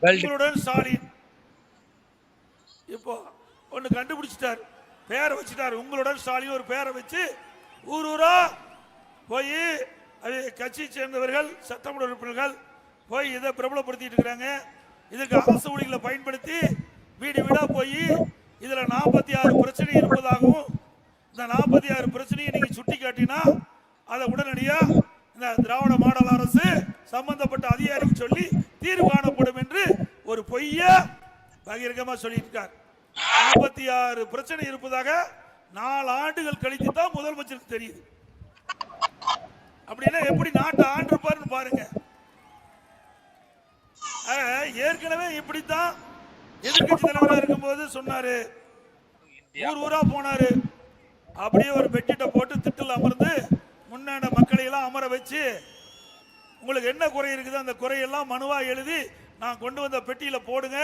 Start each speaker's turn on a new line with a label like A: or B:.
A: World
B: உங்களுடன் ஸ்டாலின். இப்போ ஒன்று கண்டுபிடிச்சிட்டார். பேரை வச்சுட்டார். உங்களுடன் ஸ்டாலின் ஒரு பேரை வச்சு ஊர் ஊரா போய் அது கட்சியை சேர்ந்தவர்கள் சட்டமன்ற உறுப்பினர்கள் போய் இதை பிரபலப்படுத்திட்டு இருக்கிறாங்க இதுக்கு அரசு ஊழிகளை பயன்படுத்தி வீடு வீடா போய் இதுல நாற்பத்தி ஆறு பிரச்சனை இருப்பதாகவும் இந்த நாற்பத்தி ஆறு பிரச்சனையை நீங்க சுட்டி காட்டினா அதை உடனடியாக இந்த திராவிட மாடல் அரசு சம்பந்தப்பட்ட அதிகாரிக்கு சொல்லி தீர்வு ஒரு பகிரங்கமா சொல்லியிருக்கார். நாற்பத்தி ஆறு பிரச்சனை இருப்பதாக நாலு ஆண்டுகள் கழித்து தான் முதலமைச்சருக்கு தெரியுது. அப்படின்னா எப்படி நாட்டை ஆண்டிருப்பாருன்னு பாருங்க. ஏற்கனவே இப்படித்தான் எதிர்கட்சி தலைவராக இருக்கும்போது சொன்னாரு. ஊர் ஊரா போனாரு. அப்படியே ஒரு பெட்டிட்ட போட்டு திட்டில் அமர்ந்து முன்னாடி மக்களை எல்லாம் அமர வச்சு உங்களுக்கு என்ன குறை இருக்குது? அந்த குறையெல்லாம் மனுவா எழுதி நான் கொண்டு வந்த பெட்டியில் போடுங்க.